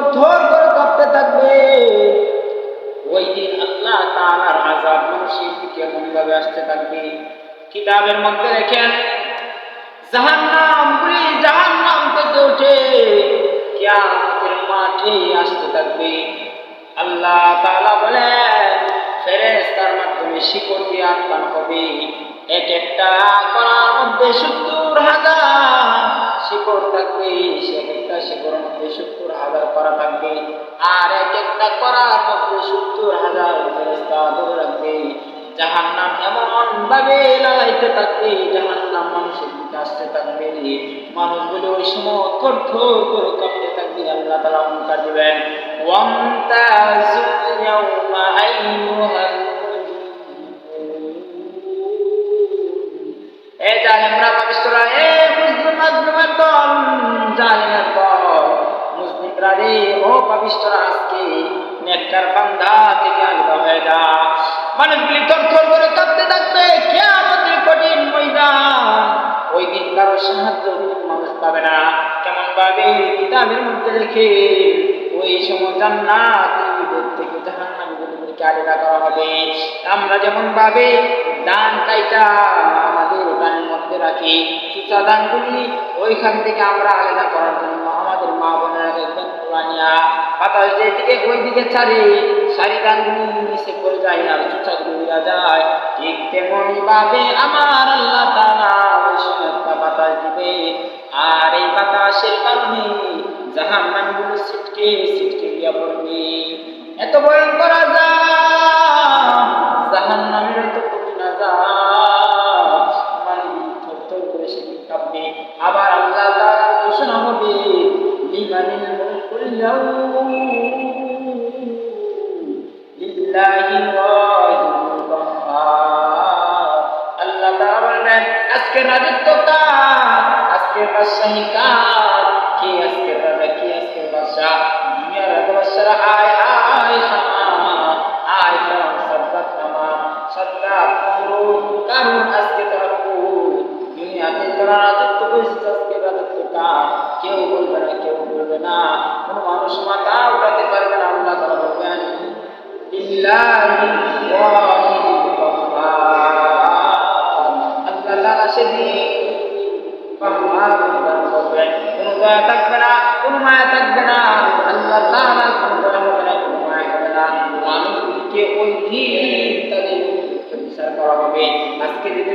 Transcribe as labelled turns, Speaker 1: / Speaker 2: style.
Speaker 1: থর থর করে কাঁপতে থাকবে। ওই দিন আল্লাহ তাআলার আযাব মানুষের দিকে এমনভাবে আসতে থাকবে। কিতাবের মধ্যে রেখেন জাহান্নাম পুরি জাহান্নাম থেকে উঠে কিয়ামতের মাঠে আসতে থাকবে। আল্লাহ তাআলা বলেন, ফেরেশতার মাধ্যমে শিকড় দিয়ে আটকানো হবে। এক একটা করার মধ্যে সত্তর হাজার শিকড় থাকবে সে এক একটা শিকড়ের সত্তর হাজার করা থাকবে। আর এক একটা করার মধ্যে সত্তর হাজার ফেরেশতা ধরে রাখবে। জাহান্নাম এমন ভাবে লাগাইতে থাকবে, জাহান্নাম মানুষের দিকে আসতে থাকবে মানুষগুলো ওই সময় থর করে কাঁপতে থাকবে, আল্লাহ তালা অঙ্কার দিবেন। ওয়ামতাজু ইয়াউমা আইয়ুহাল এ জালেমরা পাকিস্তরা এ মুসলিমরা রে ও আজকে থেকে আলাদা হয়ে যা। মানুষগুলি থর করে কাঁপতে থাকবে, কেয়ামতের কঠিন ময়দান। ওই দিন কারও সাহায্য মানুষ পাবে না। কেমন ভাবে কিতাবের মধ্যে রেখে ওই সময় জান্নাতীদের থেকে জাহান্নামীদেরকে আলাদা করা হবে। আমরা যেমন ভাবে দান কাইটা আমাদের দানের মধ্যে রাখি চুচা ওইখান থেকে আমরা আলাদা করার জন্য আমাদের মা বোনেরা দেখবেন পুরানিয়া বাতাস যেদিকে ওই দিকে ছাড়ে সারি দানগুলি নিচে পড়ে যায় আর চুচাগুলি যায়। ঠিক তেমনি ভাবে আমার আল্লাহ একটা বাতাস দিবে। আর এই বাতাসের কারণে জাহান নামগুলো ছিটকে ছিটকে গিয়া পড়বে। এত ভয়ঙ্কর আজাব আজকের রাজত্ব কার আজকের বাদশাহী কার কে আজকের রাজা, কে আজকের বাদশাহ দুনিয়ার রাজা? বাদশারা আয় আয় হামা আয় ফেরাউন সাদ্দাত কারুন কারুন আজকে তারা কেউ বলবে না, কেউ বলবে না। কোনো মানুষ মাথা উঠাতে পারবে না আল্লাহ তারা বলবেন থাকবে না, কোনো মায়া থাকবে না। আল্লাহ কোনো হবে না, কোনো মায়া হবে না। মানুষগুলিকে ওই দিন করা হবে। আজকে যদি